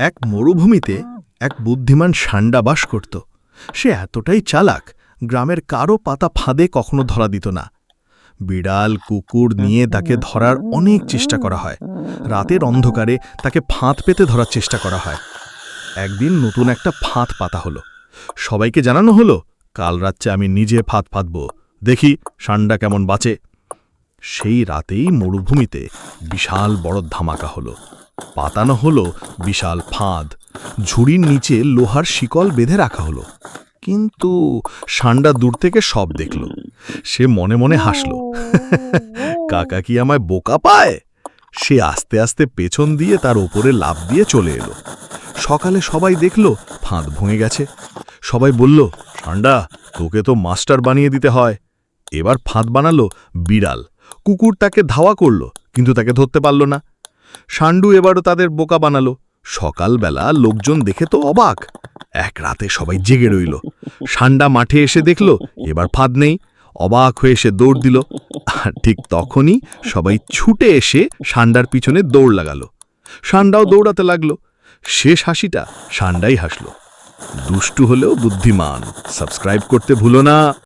এক মরুভূমিতে এক বুদ্ধিমান ষান্ডা বাস করত। সে এতটাই চালাক, গ্রামের কারও পাতা ফাঁদে কখনো ধরা দিত না। বিড়াল, কুকুর নিয়ে তাকে ধরার অনেক চেষ্টা করা হয়। রাতের অন্ধকারে তাকে ফাঁদ পেতে ধরার চেষ্টা করা হয়। একদিন নতুন একটা ফাঁদ পাতা হলো। সবাইকে জানানো হলো, কাল রাত্রে আমি নিজে ফাঁদ ফাঁদব। দেখি ষান্ডা কেমন বাঁচে। সেই রাতেই মরুভূমিতে বিশাল বড় ধামাকা হলো। পাতানো হলো বিশাল ফাঁদ। ঝুড়ির নিচে লোহার শিকল বেঁধে রাখা হলো। কিন্তু ষান্ডা দূর থেকে সব দেখল। সে মনে মনে হাসল। কাকা কি আমায় বোকা পায়? সে আস্তে আস্তে পেছন দিয়ে তার ওপরে লাফ দিয়ে চলে এলো। সকালে সবাই দেখল ফাঁদ ভঙে গেছে। সবাই বলল ষান্ডা তোকে তো মাস্টার বানিয়ে দিতে হয়। এবার ফাঁদ বানালো বিড়াল। কুকুর তাকে ধাওয়া করল কিন্তু তাকে ধরতে পারল না। ষান্ডু এবারও তাদের বোকা বানালো। সকালবেলা লোকজন দেখে তো অবাক। এক রাতে সবাই জেগে রইল। সান্ডা মাঠে এসে দেখল, এবার ফাঁদ নেই। অবাক হয়ে এসে দৌড় দিল। আর ঠিক তখনই সবাই ছুটে এসে সান্ডার পিছনে দৌড় লাগালো। সান্ডাও দৌড়াতে লাগল। শেষ হাসিটা সান্ডাই হাসল। দুষ্টু হলেও বুদ্ধিমান। সাবস্ক্রাইব করতে ভুলো না।